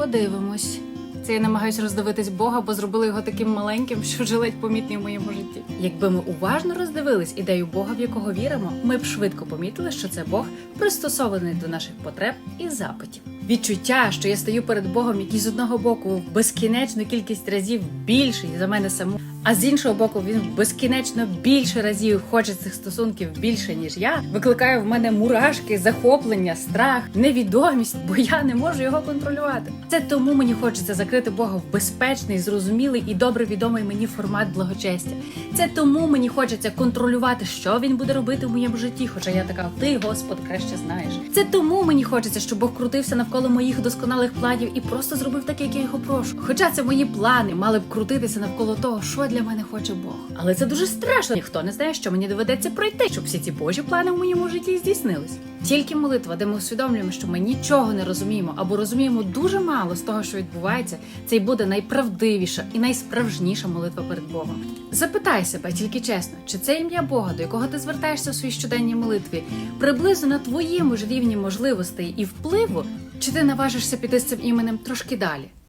подивимось. Це я намагаюся роздивитись Бога, бо зробили його таким маленьким, що вже ледь помітний в моєму житті. Якби ми уважно роздивились ідею Бога, в якого віримо, ми б швидко помітили, що це Бог пристосований до наших потреб і запитів. Відчуття, що я стою перед Богом, який з одного боку в безкінечну кількість разів більший за мене саму, а з іншого боку, він безкінечно більше разів хоче цих стосунків більше ніж я, викликає в мене мурашки, захоплення, страх, невідомість, бо я не можу його контролювати. Це тому мені хочеться закрити Бога в безпечний, зрозумілий і добре відомий мені формат благочестя. Це тому мені хочеться контролювати, що він буде робити в моєму житті. Хоча я така, ти, Господь, краще знаєш. Це тому мені хочеться, щоб Бог крутився навколо моїх досконалих планів і просто зробив так, як я його прошу. Хоча це мої плани мали б крутитися навколо того, що для мене хоче Бог. Але це дуже страшно. Ніхто не знає, що мені доведеться пройти, щоб всі ці Божі плани в моєму житті здійснились. Тільки молитва, де ми усвідомлюємо, що ми нічого не розуміємо або розуміємо дуже мало з того, що відбувається, це й буде найправдивіша і найсправжніша молитва перед Богом. Запитай себе тільки чесно, чи це ім'я Бога, до якого ти звертаєшся у своїй щоденній молитві, приблизно на твоєму ж рівні можливостей і впливу, чи ти наважишся піти з цим іменем трошки далі?